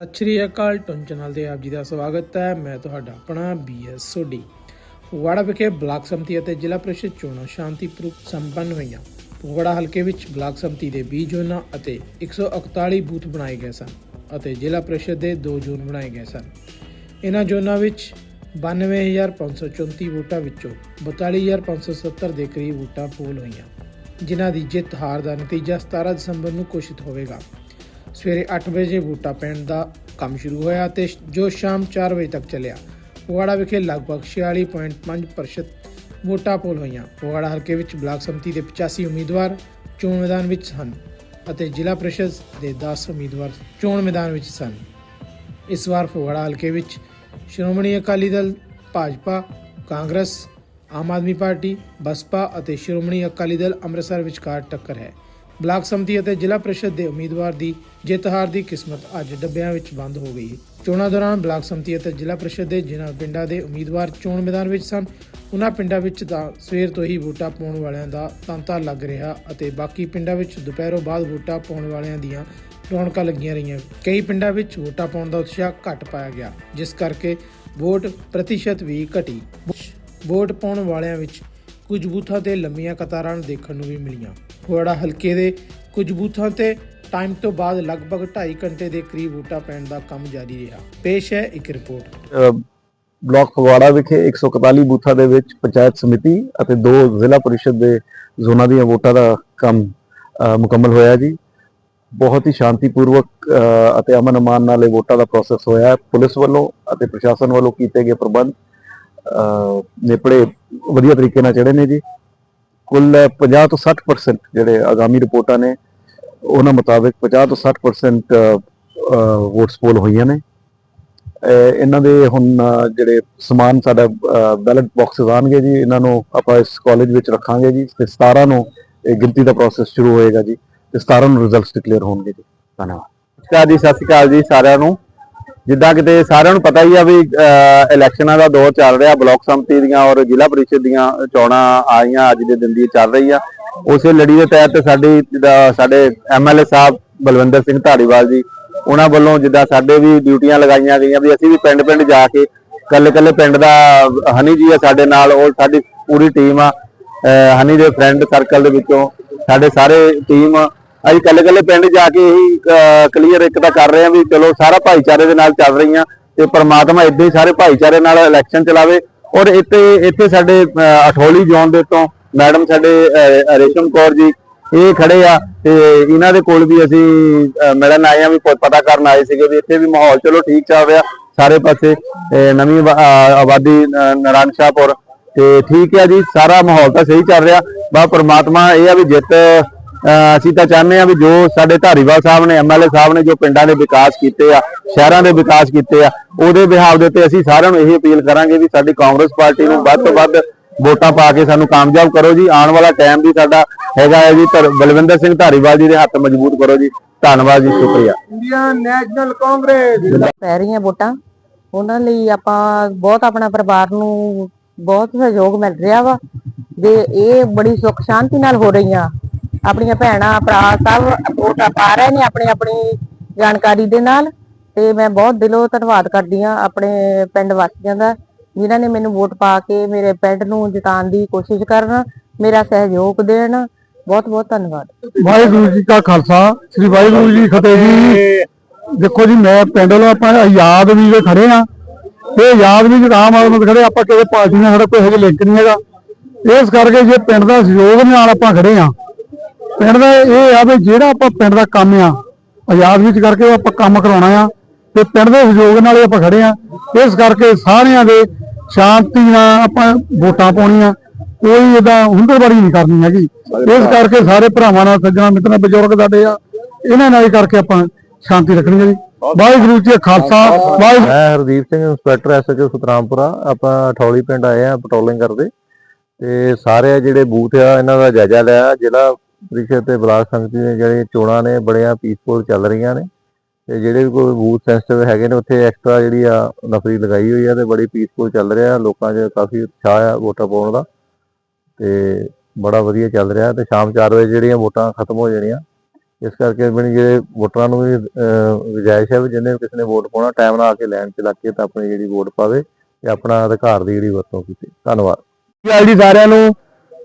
ਸਤਿ ਸ਼੍ਰੀ ਅਕਾਲ ਟੁੰਨ ਚੈਨਲ ਤੇ ਆਪ ਜੀ ਦਾ ਸਵਾਗਤ ਹੈ। ਮੈਂ ਤੁਹਾਡਾ ਆਪਣਾ ਬੀਐਸ ਸੋਢੀ। ਫਗਵਾੜਾ ਵਿਖੇ ਬਲਾਕ ਸੰਮਤੀ ਅਤੇ ਜ਼ਿਲ੍ਹਾ ਪ੍ਰੀਸ਼ਦ ਚੋਣਾਂ ਸ਼ਾਂਤੀਪੂਰਵਕ ਸੰਪੰਨ ਹੋਈਆਂ। ਫਗਵਾੜਾ ਹਲਕੇ ਵਿੱਚ ਬਲਾਕ ਸੰਮਤੀ ਦੇ 20 ਜ਼ੋਨਾਂ ਅਤੇ 141 ਬੂਥ ਬਣਾਏ ਗਏ ਸਨ ਅਤੇ ਜ਼ਿਲ੍ਹਾ ਪ੍ਰੀਸ਼ਦ ਦੇ 2 ਜ਼ੋਨ ਬਣਾਏ ਗਏ ਸਨ। ਇਹਨਾਂ ਜ਼ੋਨਾਂ ਵਿੱਚ 92534 ਵੋਟਾਂ ਵਿੱਚੋਂ 42570 ਦੇ ਕਰੀਬ ਵੋਟਾਂ ਪੋਲ ਹੋਈਆਂ, ਜਿਨ੍ਹਾਂ ਦੀ ਜਿੱਤ ਹਾਰ ਦਾ ਨਤੀਜਾ 17 ਦਸੰਬਰ ਨੂੰ ਘੋਸ਼ਿਤ ਹੋਵੇਗਾ। ਸਵੇਰੇ 8 ਵਜੇ ਵੋਟਾਂ ਪੈਣ ਦਾ ਕੰਮ ਸ਼ੁਰੂ ਹੋਇਆ ਤੇ ਜੋ ਸ਼ਾਮ 4 ਵਜੇ ਤੱਕ ਚੱਲਿਆ। ਫਗਵਾੜਾ ਵਿਖੇ ਲਗਭਗ 46.5% ਵੋਟਾਂ ਪੋਲ ਹੋਈਆਂ। ਫਗਵਾੜਾ ਹਲਕੇ ਵਿੱਚ ਬਲਾਕ ਸੰਮਤੀ ਦੇ 85 ਉਮੀਦਵਾਰ ਚੋਣ ਮੈਦਾਨ ਵਿੱਚ ਹਨ ਅਤੇ ਜ਼ਿਲ੍ਹਾ ਪ੍ਰੀਸ਼ਦ ਦੇ 10 ਉਮੀਦਵਾਰ ਚੋਣ ਮੈਦਾਨ ਵਿੱਚ ਸਨ। ਇਸ ਵਾਰ ਫਗਵਾੜਾ ਹਲਕੇ ਵਿੱਚ ਸ਼੍ਰੋਮਣੀ ਅਕਾਲੀ ਦਲ, ਭਾਜਪਾ, ਕਾਂਗਰਸ, ਆਮ ਆਦਮੀ ਪਾਰਟੀ, ਬਸਪਾ ਅਤੇ ਸ਼੍ਰੋਮਣੀ ਅਕਾਲੀ ਦਲ ਅੰਮ੍ਰਿਤਸਰ ਵਿਚਕਾਰ ਟੱਕਰ ਹੈ। ਬਲਾਕ ਸੰਮਤੀ ਅਤੇ ਜ਼ਿਲ੍ਹਾ ਪ੍ਰੀਸ਼ਦ ਦੇ ਉਮੀਦਵਾਰ ਦੀ ਜਿੱਤ ਹਾਰ ਦੀ ਕਿਸਮਤ ਅੱਜ ਡੱਬਿਆਂ ਵਿੱਚ ਬੰਦ ਹੋ ਗਈ। ਚੋਣਾਂ ਦੌਰਾਨ ਬਲਾਕ ਸੰਮਤੀ ਅਤੇ ਜ਼ਿਲ੍ਹਾ ਪ੍ਰੀਸ਼ਦ ਦੇ ਜਿਨ੍ਹਾਂ ਪਿੰਡਾਂ ਦੇ ਉਮੀਦਵਾਰ ਚੋਣ ਮੈਦਾਨ ਵਿੱਚ ਸਨ ਉਹਨਾਂ ਪਿੰਡਾਂ ਵਿੱਚ ਤਾਂ ਸਵੇਰ ਤੋਂ ਹੀ ਵੋਟਾਂ ਪਾਉਣ ਵਾਲਿਆਂ ਦਾ ਤਾਂਤਾ ਲੱਗ ਰਿਹਾ ਅਤੇ ਬਾਕੀ ਪਿੰਡਾਂ ਵਿੱਚ ਦੁਪਹਿਰੋਂ ਬਾਅਦ ਵੋਟਾਂ ਪਾਉਣ ਵਾਲਿਆਂ ਦੀਆਂ ਰੌਣਕਾਂ ਲੱਗੀਆਂ ਰਹੀਆਂ। ਕਈ ਪਿੰਡਾਂ ਵਿੱਚ ਵੋਟਾਂ ਪਾਉਣ ਦਾ ਉਤਸ਼ਾਹ ਘੱਟ ਪਾਇਆ ਗਿਆ, ਜਿਸ ਕਰਕੇ ਵੋਟ ਪ੍ਰਤੀਸ਼ਤ ਵੀ ਘਟੀ। ਵੋਟ ਪਾਉਣ ਵਾਲਿਆਂ ਵਿੱਚ ਕੁਝ ਬੂਥਾਂ ਤੇ ਲੰਮੀਆਂ ਕਤਾਰਾਂ ਦੇਖਣ ਨੂੰ ਵੀ ਮਿਲੀਆਂ। ਫਗਵਾੜਾ ਹਲਕੇ ਦੇ ਕੁਝ ਬੂਥਾਂ ਤੇ ਟਾਈਮ ਤੋਂ ਬਾਅਦ ਲਗਭਗ 2.5 ਘੰਟੇ ਦੇ ਕਰੀਬ ਵੋਟਾਂ ਪੈਣ ਦਾ ਕੰਮ ਜਾਰੀ ਰਿਹਾ। ਪੇਸ਼ ਹੈ ਇੱਕ ਰਿਪੋਰਟ। ਬਲਾਕ ਫਗਵਾੜਾ ਵਿਖੇ 141 ਬੂਥਾਂ ਦੇ ਵਿੱਚ ਪੰਚਾਇਤ ਸਮਿਤੀ ਅਤੇ ਦੋ ਜ਼ਿਲ੍ਹਾ ਪਰਿਸ਼ਦ ਦੇ ਜ਼ੋਨਾਂ ਦੀਆਂ ਵੋਟਾਂ ਦਾ ਕੰਮ ਮੁਕੰਮਲ ਹੋਇਆ ਜੀ। ਬਹੁਤ ਹੀ ਸ਼ਾਂਤੀਪੂਰਵਕ ਅ, ਅਤੇ ਅਮਨ ਅਮਾਨ ਨਾਲ ਇਹ ਵੋਟਾਂ ਦਾ ਪ੍ਰੋਸੈਸ ਹੋਇਆ। ਪੁਲਿਸ ਵੱਲੋਂ ਅਤੇ ਪ੍ਰਸ਼ਾਸਨ ਵੱਲੋਂ ਕੀਤੇ ਗਏ ਪ੍ਰਬੰਧ ਅ, ਨੇਪੜੇ ਵਧੀਆ ਤਰੀਕੇ ਨਾਲ ਚੜੇ ਨੇ ਜੀ। ਕੁੱਲ 50 ਤੋਂ 60% ਜਿਹੜੇ ਆਗਾਮੀ ਰਿਪੋਰਟਾਂ ਨੇ, ਉਹਨਾਂ ਮੁਤਾਬਕ 50 ਤੋਂ 60% ਵੋਟਸ ਪੋਲ ਹੋਈਆਂ ਨੇ। ਇਹਨਾਂ ਦੇ ਹੁਣ ਜਿਹੜੇ ਸਮਾਨ ਸਾਡਾ ਬੈਲਟ ਬਾਕਸਸ ਆਣਗੇ ਜੀ, ਇਹਨਾਂ ਨੂੰ ਆਪਾਂ ਇਸ ਕਾਲਜ ਵਿੱਚ ਰੱਖਾਂਗੇ ਜੀ, ਤੇ 17 ਨੂੰ ਇਹ ਗਿਣਤੀ ਦਾ ਪ੍ਰੋਸੈਸ ਸ਼ੁਰੂ ਹੋਏਗਾ ਜੀ, ਤੇ 17 ਨੂੰ ਰਿਜ਼ਲਟਸ ਡਿਕਲੇਅਰ ਹੋਣਗੇ ਜੀ। ਧੰਨਵਾਦ। ਨਮਸਕਾਰ ਜੀ, ਸਤਿ ਸ਼੍ਰੀ ਅਕਾਲ ਜੀ ਸਾਰਿਆਂ ਨੂੰ। ਜਿੱਦਾਂ ਕਿਤੇ ਸਾਰਿਆਂ ਨੂੰ ਪਤਾ ਹੀ ਆ ਵੀ ਇਲੈਕਸ਼ਨਾਂ ਦਾ ਦੌਰ ਚੱਲ ਰਿਹਾ, ਬਲਾਕ ਸੰਮਤੀ ਦੀਆਂ ਔਰ ਜ਼ਿਲ੍ਹਾ ਪਰਿਸ਼ਦ ਦੀਆਂ ਚੋਣਾਂ ਆਈਆਂ, ਅੱਜ ਦੇ ਦਿਨ ਦੀ ਚੱਲ ਰਹੀ ਆ। ਉਸੇ ਲੜੀ ਦੇ ਤਹਿਤ ਸਾਡੀ ਸਾਡੇ ਐਮਐਲਏ ਸਾਹਿਬ ਬਲਵਿੰਦਰ ਸਿੰਘ ਧਾਰੀਵਾਲ ਜੀ, ਉਹਨਾਂ ਵੱਲੋਂ ਜਿੱਦਾਂ ਸਾਡੇ ਵੀ ਡਿਊਟੀਆਂ ਲਗਾਈਆਂ ਗਈਆਂ ਵੀ ਅਸੀਂ ਵੀ ਪਿੰਡ ਪਿੰਡ ਜਾ ਕੇ ਕੱਲੇ ਕੱਲੇ ਪਿੰਡ ਦਾ, ਹਨੀ ਜੀ ਆ ਸਾਡੇ ਨਾਲ, ਉਹ ਸਾਡੀ ਪੂਰੀ ਟੀਮ ਆ। ਹਨੀ ਦੇ ਫਰੈਂਡ ਸਰਕਲ ਦੇ ਵਿੱਚੋਂ ਸਾਡੇ ਸਾਰੇ ਟੀਮ ਅਸੀਂ ਕੱਲੇ ਕੱਲੇ ਪਿੰਡ ਜਾ ਕੇ ਇਹੀ ਕਲੀਅਰ ਇੱਕ ਤਾਂ ਕਰ ਰਹੇ ਆ ਵੀ ਚਲੋ ਸਾਰਾ ਭਾਈਚਾਰੇ ਦੇ ਨਾਲ ਚੱਲ ਰਹੀਆਂ ਤੇ ਪ੍ਰਮਾਤਮਾ ਇਦਾਂ ਹੀ ਸਾਰੇ ਭਾਈਚਾਰੇ ਨਾਲ ਇਲੈਕਸ਼ਨ ਚਲਾਵੇ ਔਰ ਇੱਥੇ ਇੱਥੇ ਸਾਡੇ ਅਠੋਲੀ ਜ਼ੋਨ ਦੇ ਤੋਂ ਮੈਡਮ ਸਾਡੇ ਰੇਸ਼ਮ ਕੌਰ ਜੀ ਇਹ ਖੜੇ ਆ ਤੇ ਇਹਨਾਂ ਦੇ ਕੋਲ ਵੀ ਅਸੀਂ ਮਿਲਣ ਆਏ ਆ ਵੀ ਪਤਾ ਕਰਨ ਆਏ ਸੀਗੇ ਵੀ ਇੱਥੇ ਵੀ ਮਾਹੌਲ ਚਲੋ ਠੀਕ ਚੱਲ ਰਿਹਾ ਸਾਰੇ ਪਾਸੇ ਨਵੀਂ ਆਬਾਦੀ ਅਹ, ਸ਼ਾਹਪੁਰ ਤੇ ਠੀਕ ਹੈ ਜੀ ਸਾਰਾ ਮਾਹੌਲ ਤਾਂ ਸਹੀ ਚੱਲ ਰਿਹਾ ਬਾ ਪ੍ਰਮਾਤਮਾ ਇਹ ਆ ਵੀ ਜਿੱਤ ਅਸੀਂ ਤਾਂ ਚਾਹੁੰਦੇ ਆ ਵੀ ਜੋ ਸਾਡੇ ਧਾਰੀਵਾਲ ਸਾਹਿਬ ਨੇ ਐਮਐਲਏ ਸਾਹਿਬ ਨੇ ਜੋ ਪਿੰਡਾਂ ਦੇ ਵਿਕਾਸ ਕੀਤੇ ਆ ਸ਼ਹਿਰਾਂ ਦੇ ਵਿਕਾਸ ਕੀਤੇ ਆ ਉਹਦੇ ਬਿਹਾਵ ਦੇ ਉੱਤੇ ਅਸੀਂ ਸਾਰਿਆਂ ਨੂੰ ਇਹ ਅਪੀਲ ਕਰਾਂਗੇ ਵੀ ਸਾਡੀ ਕਾਂਗਰਸ ਪਾਰਟੀ ਨੂੰ ਵੱਧ ਤੋਂ ਵੱਧ ਵੋਟਾਂ ਪਾ ਕੇ ਸਾਨੂੰ ਕਾਮਯਾਬ ਕਰੋ ਜੀ। ਆਉਣ ਵਾਲਾ ਟਾਈਮ ਵੀ ਸਾਡਾ ਹੈਗਾ ਹੈ ਜੀ ਬਲਵਿੰਦਰ ਸਿੰਘ ਧਾਰੀਵਾਲ ਜੀ ਦੇ ਹੱਥ ਮਜ਼ਬੂਤ ਕਰੋ ਜੀ। ਧੰਨਵਾਦ ਜੀ ਸ਼ੁਕਰੀਆ। Indian National Congress. ਪੈ ਰਹੀਆਂ ਵੋਟਾਂ। ਉਹਨਾਂ ਲਈ ਆਪਾਂ ਬਹੁਤ ਆਪਣਾ ਪਰਿਵਾਰ ਨੂੰ ਬਹੁਤ ਸਹਿਯੋਗ ਮਿਲ ਰਿਹਾ ਵਾ। ਤੇ ਇਹ ਬੜੀ ਸੁੱਖ ਸ਼ਾਂਤੀ ਨਾਲ ਹੋ ਰਹੀਆਂ ਆਪਣੀਆਂ ਭੈਣਾਂ, ਭਰਾ ਸਭ ਵੋਟਾਂ ਪਾ ਰਹੇ ਨੇ ਆਪਣੀ ਆਪਣੀ ਜਾਣਕਾਰੀ ਦੇ ਨਾਲ ਤੇ ਮੈਂ ਬਹੁਤ ਦਿਲੋਂ ਧੰਨਵਾਦ ਕਰਦੀ ਆ ਆਪਣੇ ਪਿੰਡ ਵਾਸੀਆਂ ਦਾ ਜਿਨ੍ਹਾਂ ਨੇ ਮੈਨੂੰ ਵੋਟ ਪਾ ਕੇ ਮੇਰੇ ਪਿੰਡ ਨੂੰ ਜਿਤਾਉਣ ਦੀ ਕੋਸ਼ਿਸ਼ ਕਰਨ, ਮੇਰਾ ਸਹਿਯੋਗ ਦੇਣ। ਬਹੁਤ ਬਹੁਤ ਧੰਨਵਾਦ। ਵਾਹਿਗੁਰੂ ਜੀ ਕਾ ਖਾਲਸਾ, ਸ੍ਰੀ ਵਾਹਿਗੁਰੂ ਜੀ ਫਤਿਹ ਜੀ। ਦੇਖੋ ਜੀ, ਮੈਂ ਪਿੰਡ ਵੱਲੋਂ ਆਪਾਂ ਆਜ਼ਾਦ ਵੀ ਦੇ ਖੜੇ ਆ ਇਹ ਆਜ਼ਾਦ ਵੀ ਜਿਹੜਾ ਆਮ ਆਦਮੀ ਖੜੇ, ਆਪਾਂ ਕਿਸੇ ਪਾਰਟੀ ਨਾਲ ਸਾਡਾ ਕੋਈ ਹਜੇ ਲਿੰਕ ਨਹੀਂ ਹੈਗਾ। ਇਸ ਕਰਕੇ ਜੇ ਪਿੰਡ ਦਾ ਸਹਿਯੋਗ ਨਾਲ ਆਪਾਂ ਖੜੇ ਆ ਪਿੰਡ ਦਾ ਇਹ ਆ ਵੀ ਜਿਹੜਾ ਆਪਾਂ ਪਿੰਡ ਦਾ ਕੰਮ ਆ, ਆਜ਼ਾਦ ਵਿੱਚ ਕਰਕੇ ਆਪਾਂ ਕੰਮ ਕਰਾਉਣਾ ਆ ਤੇ ਪਿੰਡ ਦੇ ਸਹਿਯੋਗ ਨਾਲ ਆਪਾਂ ਖੜੇ ਆ। ਇਸ ਕਰਕੇ ਸਾਰਿਆਂ ਦੇ ਸ਼ਾਂਤੀ ਨਾਲ ਆਪਾਂ ਵੋਟਾਂ ਪਾਉਣੀਆਂ, ਕੋਈ ਇਹਦਾ ਹੁੰਦਰਬਾਰੀ ਨਹੀਂ ਕਰਨੀ ਹੈਗੀ। ਇਸ ਕਰਕੇ ਸਾਰੇ ਭਰਾਵਾਂ ਨਾਲ, ਸੱਜਣਾ ਮਿੱਤਰਾਂ ਬਜ਼ੁਰਗ ਸਾਡੇ ਆ, ਇਹਨਾਂ ਨਾਲ ਕਰਕੇ ਆਪਾਂ ਸ਼ਾਂਤੀ ਰੱਖਣੀ ਹੈ ਜੀ। ਵਾਹਿਗੁਰੂ ਜੀ ਖਾਲਸਾ, ਵਾਹਿਗੁਰੂ ਮੈਂ ਹਰਦੀਪ ਸਿੰਘ, ਇੰਸਪੈਕਟਰ ਐਸਐਚਓ ਸੁਤਰਾਮਪੁਰਾ। ਆਪਾਂ ਠੌਲੀ ਪਿੰਡ ਆਏ ਆ ਪੈਟਰੋਲਿੰਗ ਕਰਦੇ। ਤੇ ਸਾਰੇ ਜਿਹੜੇ ਬੂਥ ਆ, ਇਹਨਾਂ ਦਾ ਜਾਇਜ਼ਾ ਲਿਆ ਜਿਹੜਾ ਪ੍ਰੀਸ਼ਦ ਤੇ ਬਲਾਕ ਸੰਮਤੀ ਦੀਆਂ ਜਿਹੜੀਆਂ ਚੋਣਾਂ ਨੇ ਬੜੀਆਂ ਪੀਸਫੁਲ ਚੱਲ ਰਹੀਆਂ ਨੇ। ਤੇ ਜਿਹੜੇ ਵੀ ਕੋਈ ਬੂਥ ਸੈਂਸਿਟਿਵ ਹੈਗੇ ਨੇ ਉੱਥੇ ਐਕਸਟਰਾ ਜਿਹੜੀ ਆ ਨਫਰੀ ਲਗਾਈ ਹੋਈ ਆ ਤੇ ਬੜੀ ਪੀਸਫੁਲ ਚੱਲ ਰਿਹਾ। ਲੋਕਾਂ 'ਚ ਕਾਫੀ ਉਤਸ਼ਾਹ ਆ ਵੋਟਾਂ ਪਾਉਣ ਦਾ। ਤੇ ਬੜਾ ਵਧੀਆ ਚੱਲ ਰਿਹਾ ਤੇ ਸ਼ਾਮ 4 ਵਜੇ ਜਿਹੜੀਆਂ ਵੋਟਾਂ ਖਤਮ ਹੋ ਜਾਣੀਆਂ। ਇਸ ਕਰਕੇ ਬਣੀ ਜਿਹੜੇ ਵੋਟਰਾਂ ਨੂੰ ਵੀ ਅਹ, ਗੁਜ਼ਾਇਸ਼ ਹੈ ਵੀ ਜਿਹਨੇ ਕਿਸੇ ਨੇ ਵੋਟ ਪਾਉਣਾ ਟਾਈਮ ਨਾਲ ਆ ਕੇ ਲੈਣ 'ਚ ਲੱਗ ਕੇ ਤਾਂ ਆਪਣੀ ਜਿਹੜੀ ਵੋਟ ਪਾਵੇ ਤੇ ਆਪਣਾ ਅਧਿਕਾਰ ਦੀ ਜਿਹੜੀ ਵਰਤੋਂ ਕੀਤੀ। ਧੰਨਵਾਦ। ਜੀ ਸਾਰਿਆਂ ਨੂੰ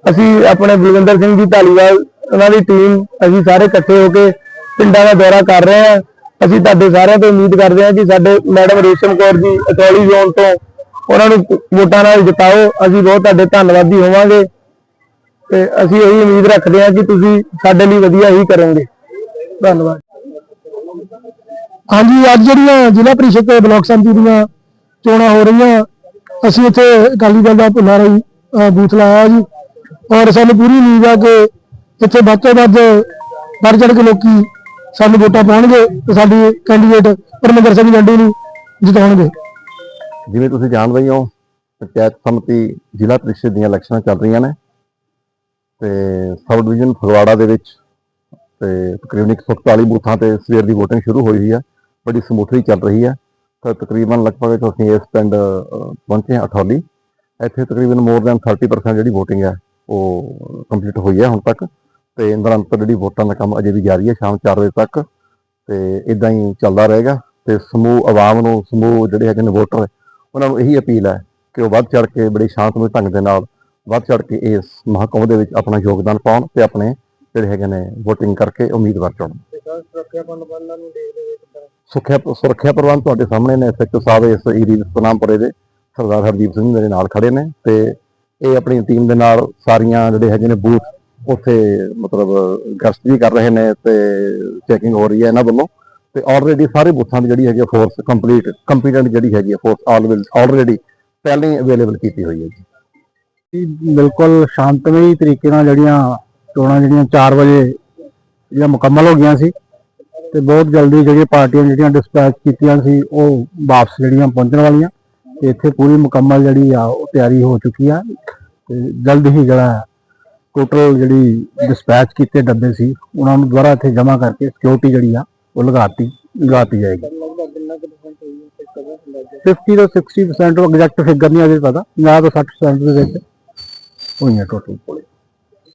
ਅਸੀਂ ਆਪਣੇ ਬਲਵਿੰਦਰ ਸਿੰਘ ਜੀ ਢਾਲੀਵਾਲ ਉਹਨਾਂ ਦੀ ਟੀਮ ਅਸੀਂ ਸਾਰੇ ਇਕੱਠੇ ਹੋ ਕੇ ਪਿੰਡਾਂ ਦਾ ਦੌਰਾ ਕਰ ਰਹੇ ਹਾਂ। ਅਸੀਂ ਤੁਹਾਡੇ ਸਾਰਿਆਂ ਤੋਂ ਉਮੀਦ ਕਰਦੇ ਹਾਂ ਕਿ ਸਾਡੇ ਮੈਡਮ ਰੇਸ਼ਮ ਕੌਰ ਜੀ ਅਕੌਲੀ ਜ਼ੋਨ ਤੋਂ ਉਹਨਾਂ ਨੂੰ ਵੋਟਾਂ ਨਾਲ ਜਿਤਾਓ। ਅਸੀਂ ਬਹੁਤ ਤੁਹਾਡੇ ਧੰਨਵਾਦੀ ਹੋਵਾਂਗੇ ਤੇ ਅਸੀਂ ਇਹੀ ਉਮੀਦ ਰੱਖਦੇ ਹਾਂ ਕਿ ਤੁਸੀਂ ਸਾਡੇ ਲਈ ਵਧੀਆ ਹੀ ਕਰੋਗੇ। ਧੰਨਵਾਦ। ਹਾਂਜੀ, ਅੱਜ ਜਿਹੜੀਆਂ ਜ਼ਿਲ੍ਹਾ ਪਰਿਸ਼ਦ ਤੇ ਬਲਾਕ ਸੰਮਤੀ ਦੀਆਂ ਚੋਣਾਂ ਹੋ ਰਹੀਆਂ, ਅਸੀਂ ਇੱਥੇ ਅਕਾਲੀ ਦਲ ਦਾ ਭੁੱਲਾ ਰਹੀ ਬੂਥ ਲਾਇਆ ਜੀ। ਔਰ ਸਾਨੂੰ ਪੂਰੀ ਉਮੀਦ ਆ ਕਿ ਇੱਥੇ ਵੱਧ ਤੋਂ ਵੱਧ ਵੱਧ ਚੜ ਕੇ ਲੋਕੀ ਸਾਨੂੰ ਵੋਟਾਂ ਪਾਉਣਗੇ ਤੇ ਸਾਡੀ ਕੈਂਡੀਡੇਟ ਪਰਮਿੰਦਰ ਸਿੰਘ ਜੰਡੀ ਨੂੰ ਜਿਤਾਉਣਗੇ। ਜਿਵੇਂ ਤੁਸੀਂ ਜਾਣਦੇ ਹੀ ਹੋ, ਪੰਚਾਇਤ ਸਮਿਤੀ ਜ਼ਿਲ੍ਹਾ ਪ੍ਰੀਸ਼ਦ ਦੀਆਂ ਇਲੈਕਸ਼ਨਾਂ ਚੱਲ ਰਹੀਆਂ ਨੇ ਤੇ ਸਬ ਡਿਵੀਜ਼ਨ ਫਗਵਾੜਾ ਦੇ ਵਿੱਚ ਤੇ ਤਕਰੀਬਨ 141 ਬੂਥਾਂ ਤੇ ਸਵੇਰ ਦੀ ਵੋਟਿੰਗ ਸ਼ੁਰੂ ਹੋਈ ਹੋਈ ਹੈ, ਬੜੀ ਸਮੂਥਲੀ ਚੱਲ ਰਹੀ ਹੈ। ਤਾਂ ਤਕਰੀਬਨ ਲਗਭਗ ਅਸੀਂ ਇਸ ਪਿੰਡ ਪਹੁੰਚੇ ਹਾਂ ਅਠੌਲੀ। ਇੱਥੇ ਤਕਰੀਬਨ ਮੋਰ ਦੈਨ 30% ਜਿਹੜੀ VOTING ਹੈ, ਉਹ ਕੰਪਲੀਟ ਹੋਈ ਹੈ ਹੁਣ ਤੱਕ। ਤੇ ਨਿਰੰਤਰ ਜਿਹੜੀ ਵੋਟਾਂ ਦਾ ਕੰਮ ਅਜੇ ਵੀ ਜਾਰੀ ਹੈ ਸ਼ਾਮ 4 ਵਜੇ ਤੱਕ, ਤੇ ਇਦਾਂ ਹੀ ਚੱਲਦਾ ਰਹੇਗਾ ਤੇ ਸਮੂਹ, ਆਵਾਮ ਨੂੰ ਸਮੂਹ ਜਿਹੜੇ ਹੈਗੇ ਨੇ ਵੋਟਰ, ਉਹਨਾਂ ਨੂੰ ਇਹੀ ਅਪੀਲ ਹੈ ਕਿ ਉਹ ਵੱਧ ਚੜ ਕੇ ਬੜੀ ਸ਼ਾਂਤਮਈ ਢੰਗ ਦੇ ਨਾਲ ਵੱਧ ਚੜ ਕੇ ਇਸ ਮਹਾਕੁੰਭ ਦੇ ਵਿੱਚ ਆਪਣਾ ਯੋਗਦਾਨ ਪਾਉਣ ਤੇ ਆਪਣੇ ਜਿਹੜੇ ਹੈਗੇ ਨੇ ਵੋਟਿੰਗ ਕਰਕੇ ਉਮੀਦਵਾਰ ਚੁਣਨ। ਸੁਰੱਖਿਆ ਸੁਰੱਖਿਆ ਪ੍ਰਬੰਧ ਤੁਹਾਡੇ ਸਾਹਮਣੇ ਨੇ ਐਸਐਚਓ ਸਾਹਿਬ ਇਸ ਏਰੀਆ ਦੇ ਸਤਨਾਮਪੁਰੇ ਦੇ ਸਰਦਾਰ ਹਰਦੀਪ ਸਿੰਘ ਮੇਰੇ ਨਾਲ ਖੜੇ ਨੇ ਤੇ ਇਹ ਆਪਣੀ ਟੀਮ ਦੇ ਨਾਲ ਸਾਰੀਆਂ ਜਿਹੜੇ ਹੈਗੇ ਨੇ ਬੂਥ ਉੱਥੇ ਮਤਲਬ ਗਸ਼ਤ ਵੀ ਕਰ ਰਹੇ ਨੇ ਤੇ ਚੈਕਿੰਗ ਹੋ ਰਹੀ ਹੈ ਇਹਨਾਂ ਵੱਲੋਂ। ਤੇ ਆਲਰੇਡੀ ਸਾਰੇ ਬੂਥਾਂ ਦੀ ਜਿਹੜੀ ਹੈਗੀ ਫੋਰਸ ਕੰਪਲੀਟ ਕੰਪੀਟੈਂਟ ਜਿਹੜੀ ਹੈਗੀ ਫੋਰਸ ਆਲਵੇਲ ਆਲਰੇਡੀ ਪਹਿਲਾਂ ਹੀ ਅਵੇਲੇਬਲ ਕੀਤੀ ਹੋਈ ਹੈ ਜੀ। ਬਿਲਕੁਲ ਸ਼ਾਂਤਮਈ ਤਰੀਕੇ ਨਾਲ ਜਿਹੜੀਆਂ ਚੋਣਾਂ ਜਿਹੜੀਆਂ 4 ਵਜੇ ਜਿਹੜੀਆਂ ਮੁਕੰਮਲ ਹੋ ਗਈਆਂ ਸੀ ਤੇ ਬਹੁਤ ਜਲਦੀ ਜਿਹੜੀਆਂ ਪਾਰਟੀਆਂ ਜਿਹੜੀਆਂ ਡਿਸਪੈਚ ਕੀਤੀਆਂ ਸੀ, ਉਹ ਵਾਪਸ ਜਿਹੜੀਆਂ ਪਹੁੰਚਣ ਵਾਲੀਆਂ। ਤੇ ਇੱਥੇ ਪੂਰੀ ਮੁਕੰਮਲ ਜਿਹੜੀ ਆ, ਉਹ ਤਿਆਰੀ ਹੋ ਚੁੱਕੀ ਆ। ਤੇ ਜਲਦ ਹੀ ਜਿਹੜਾ ਟੋਟਲ ਜਿਹੜੀ ਡਿਸਪੈਚ ਕੀਤੇ ਡੱਬੇ ਸੀ, ਉਹਨਾਂ ਨੂੰ ਦੁਬਾਰਾ ਇੱਥੇ ਜਮ੍ਹਾਂ ਕਰਕੇ ਸਿਕਿਉਰਿਟੀ ਜਿਹੜੀ ਆ, ਉਹ ਲਗਾਤੀ ਲਗਾਤੀ ਜਾਏਗੀ। 50 ਤੋਂ 60% ਐਗਜ਼ੈਕਟ ਫਿਗਰ ਨਹੀਂ ਅਜੇ ਪਤਾ 50 ਤੋਂ 60% ਦੇ ਵਿੱਚ ਹੋਈਆਂ ਟੋਟਲ